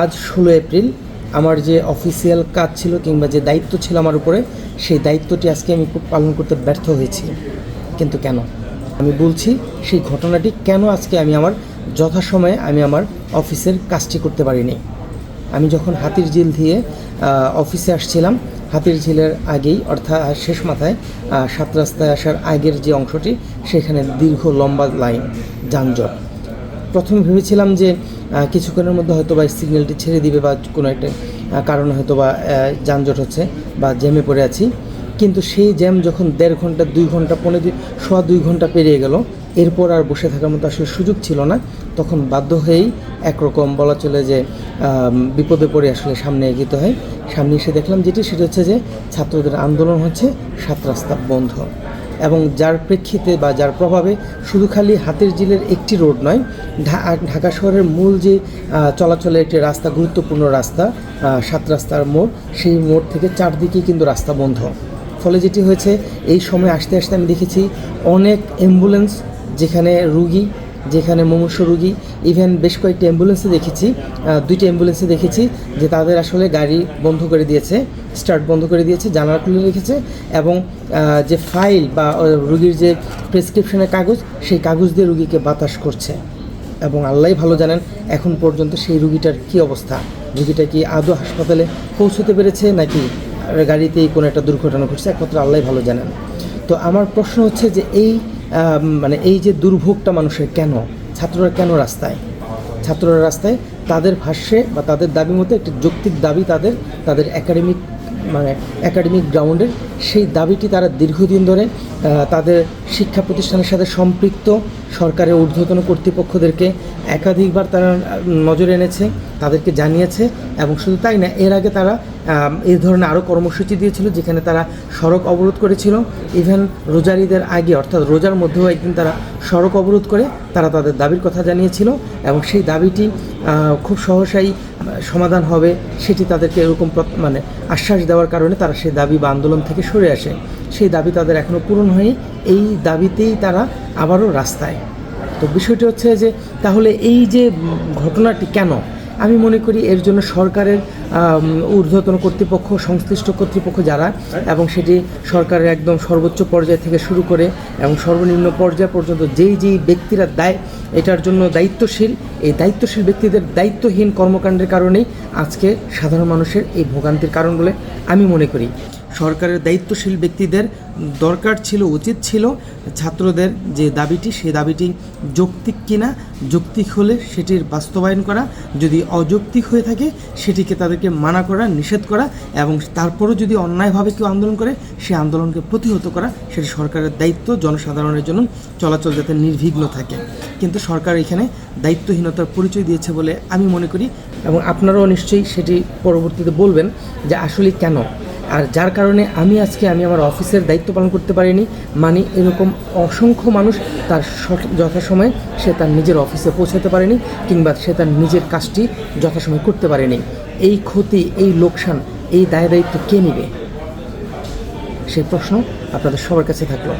আজ ষোলো এপ্রিল। আমার যে অফিসিয়াল কাজ ছিল কিংবা যে দায়িত্ব ছিল আমার উপরে, সেই দায়িত্বটি আজকে আমি খুব পালন করতে ব্যর্থ হয়েছি। কিন্তু কেন? আমি বলছি, সেই ঘটনাটি কেন আজকে আমি আমার যথাসময়ে আমি আমার অফিসের কাজটি করতে পারিনি? আমি যখন হাতির ঝিল দিয়ে অফিসে আসছিলাম, হাতির ঝিলের আগেই, অর্থাৎ শেষ মাথায় সাত রাস্তায় আসার আগের যে অংশটি, সেখানে দীর্ঘ লম্বা লাইন যানজট। প্রথমে ভেবেছিলাম যে কিছুক্ষণের মধ্যে হয়তো বা সিগন্যালটি ছেড়ে দিবে বা কোনো একটা কারণে হয়তো বা যানজট হচ্ছে বা জ্যামে পড়ে আছি। কিন্তু সেই জ্যাম যখন দেড় ঘণ্টা, দুই ঘণ্টা পনেরো দুই, সোয়া দুই ঘণ্টা পেরিয়ে গেল, এরপর আর বসে থাকার মতো আসলে সুযোগ ছিল না। তখন বাধ্য হয়েই একরকম বলা চলে যে বিপদে পড়ে আসলে সামনে এগিয়ে হয়। সামনে এসে দেখলাম যেটি, সেটা হচ্ছে যে ছাত্রদের আন্দোলন হচ্ছে, সাত রাস্তা বন্ধ। এবং যার প্রেক্ষিতে বা যার প্রভাবে শুধু খালি হাতের জিলের একটি রোড নয় ঢাকা শহরের মূল যে চলাচলের একটি রাস্তা, গুরুত্বপূর্ণ রাস্তা সাত রাস্তার মোড়, সেই মোড় থেকে চারদিকে কিন্তু রাস্তা বন্ধ। ফলে যেটি হয়েছে, এই সময় আসতে আসতে আমি দেখেছি অনেক অ্যাম্বুলেন্স, যেখানে রুগী যেখানে মুমূর্ষ রুগী ইভেন বেশ কয়েকটি অ্যাম্বুলেন্সে দেখেছি দুইটি অ্যাম্বুলেন্সে দেখেছি যে তাদের আসলে গাড়ি বন্ধ করে দিয়েছে স্টার্ট বন্ধ করে দিয়েছে, জানালা খুলে রেখেছে এবং যে ফাইল বা রুগীর যে প্রেসক্রিপশনের কাগজ, সেই কাগজ দিয়ে রুগীকে বাতাস করছে। এবং আল্লাহ ভালো জানেন, এখন পর্যন্ত সেই রুগীটার কি অবস্থা? রুগীটা কি আদৌ হাসপাতালে পৌঁছতে পেরেছে নাকি গাড়িতেই কোনো একটা দুর্ঘটনা ঘটছে? একমাত্র আল্লাহ ভালো জানেন। তো আমার প্রশ্ন হচ্ছে যে এই মানে এই যে দুর্ভোগটা মানুষের কেন? ছাত্ররা কেন রাস্তায়? ছাত্ররা রাস্তায় তাদের ভাষ্যে বা তাদের দাবি মতো একটি যৌক্তিক দাবি তাদের তাদের একাডেমিক মানে একাডেমিক গ্রাউন্ডের সেই দাবিটি তারা দীর্ঘদিন ধরে তাদের শিক্ষা প্রতিষ্ঠানের সাথে সম্পৃক্ত সরকারের ঊর্ধ্বতন কর্তৃপক্ষদেরকে একাধিকবার তারা নজরে এনেছে, তাদেরকে জানিয়েছে, এবং শুধু তাই না, এর আগে তারা এই ধরনের আরও কর্মসূচি দিয়েছিল, যেখানে তারা সড়ক অবরোধ করেছিল। ইভেন রোজারিদের আগে, অর্থাৎ রোজার মধ্যেও একদিন তারা সড়ক অবরোধ করে, তারা তাদের দাবির কথা জানিয়েছিল, এবং সেই দাবিটি খুব সহসাই সমাধান হবে, সেটি তাদেরকে এরকম মানে আশ্বাস দেওয়ার কারণে তারা সেই দাবি বা আন্দোলন থেকে সরে আসে। সেই দাবি তাদের এখনও পূরণ হয়নি, এই দাবিতেই তারা আবারও রাস্তায়। তো বিষয়টি হচ্ছে যে, তাহলে এই যে ঘটনাটি কেন? আমি মনে করি এর জন্য সরকারের ঊর্ধ্বতন কর্তৃপক্ষ, সংশ্লিষ্ট কর্তৃপক্ষ যারা, এবং সেটি সরকারের একদম সর্বোচ্চ পর্যায় থেকে শুরু করে, এবং সর্বনিম্ন পর্যায় পর্যন্ত যেই যেই ব্যক্তিরা দায়, এটার জন্য দায়িত্বশীল, এই দায়িত্বশীল ব্যক্তিদের দায়িত্বহীন কর্মকাণ্ডের কারণেই আজকে সাধারণ মানুষের এই ভোগান্তির কারণ বলে আমি মনে করি। সরকারের দায়িত্বশীল ব্যক্তিদের দরকার ছিল, উচিত ছিল ছাত্রদের যে দাবিটি, সে দাবিটি যৌক্তিক কিনা, যৌক্তিক হলে সেটির বাস্তবায়ন করা, যদি অযৌক্তিক হয়ে থাকে সেটিকে তাদেরকে মানা করা, নিষেধ করা এবং তারপরও যদি অন্যায়ভাবে কেউ আন্দোলন করে, সে আন্দোলনকে প্রতিহত করা, সেটি সরকারের দায়িত্ব, জনসাধারণের জন্য চলাচল যাতে নির্বিঘ্ন থাকে। কিন্তু সরকার এখানে দায়িত্বহীনতার পরিচয় দিয়েছে বলে আমি মনে করি এবং আপনারাও নিশ্চয়ই সেটি পরবর্তীতে বলবেন যে আসলে কেন? আর যার কারণে আমি আজকে, আমি আমার অফিসের দায়িত্ব পালন করতে পারিনি। মানে এরকম অসংখ্য মানুষ তার যথাসময়ে সে তার নিজের অফিসে পৌঁছাতে পারেনি কিংবা সে তার নিজের কাজটি যথাসময়ে করতে পারেনি। এই ক্ষতি, এই লোকসান, এই দায় দায়িত্ব কে নেবে? সেই প্রশ্ন আপনাদের সবার কাছে থাকল।